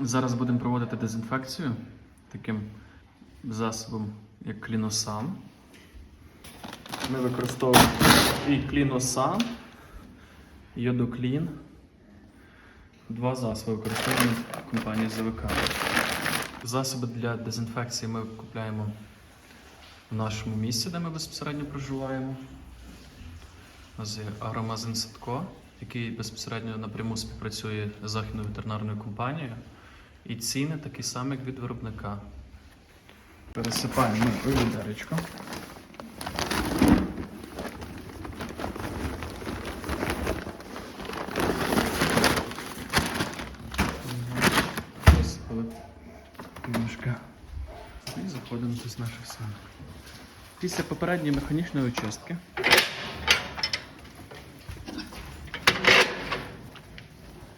Зараз будемо проводити дезінфекцію таким засобом, як кліносан. Ми використовуємо і кліносан, йодоклін. Два засоби використовуємо в компанії ЗВК. Засоби для дезінфекції ми купляємо в нашому місці, де ми безпосередньо проживаємо. У нас є агромазин Садко, який безпосередньо напряму співпрацює з західною ветеринарною компанією. І ціни такі самі, як від виробника. Пересипаємо у відеречко. Немножко. І заходимо до наших свинок. Після попередньої механічної очистки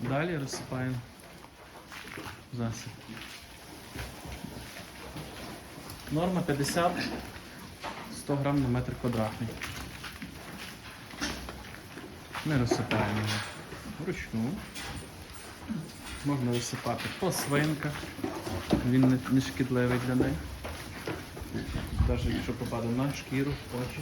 далі розсипаємо засіб. Норма 50 100 грам на метр квадратний. Ми розсипаємо його вручну. Можна висипати по свинках. Він не, шкідливий для них. Навіть якщо попаде на шкіру, очі.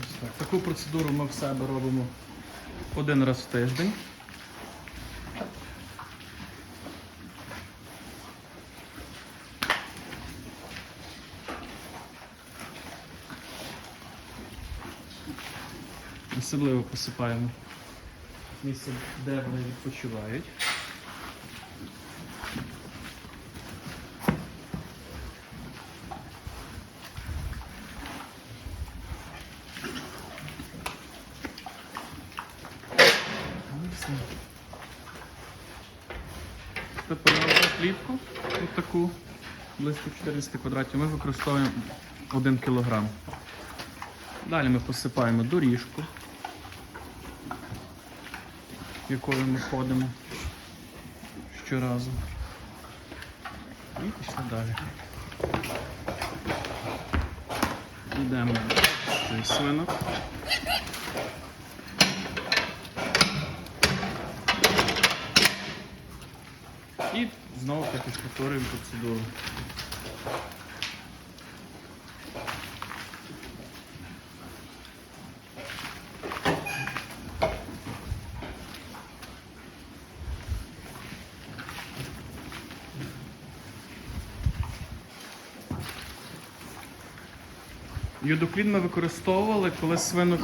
Ось так. Таку процедуру ми в себе робимо один раз в тиждень. Особливо посипаємо місце, де вони відпочивають. Тепер на ось таку, близько 400 квадратів, ми використовуємо 1 кг. Далі ми посипаємо доріжку, якою ми ходимо щоразу. І пішли далі. Йдемо до свинок. І знову таки повторюємо процедуру. Йодоклін ми використовували, коли свинок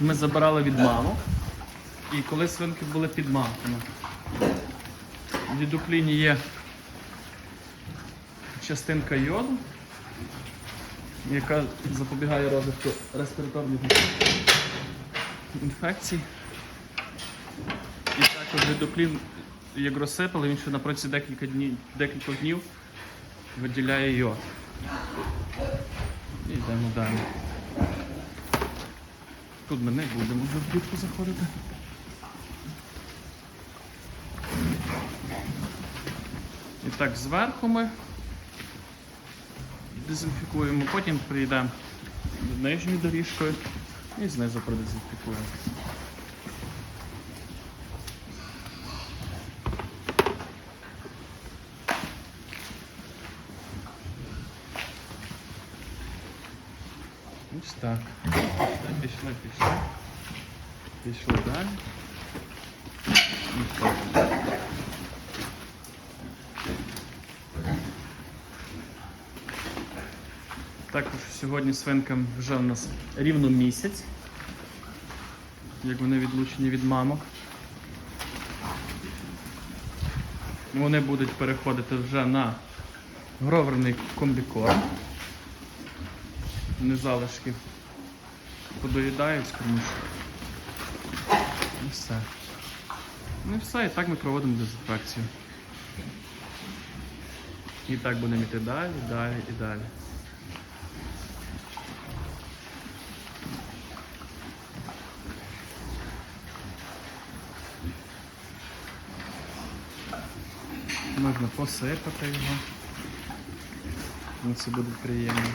ми забирали від мамок і коли свинки були під мамками. В є частинка йоду, яка запобігає розвитку респіраторних інфекцій. І також йодоклін, як розсипали, він ще на протязі декілька днів, декількох днів виділяє йод. І йдемо далі. Тут ми не будемо вже в дітку заходити. Так, зверху ми дезінфікуємо, потім прийдемо нижньою доріжкою і знизу продезінфікуємо. Ось так. Пішли, пішли. Пішли далі. Ось так. Також сьогодні свинкам вже у нас рівно місяць, як вони відлучені від мамок. Вони будуть переходити вже на гроверний комбікорм. Не залишки подоїдають скоріше. І все. Ну і все, і так ми проводимо дезінфекцію. І так будемо йти далі, далі і далі. Можна посипати його. Ну, це буде приємно.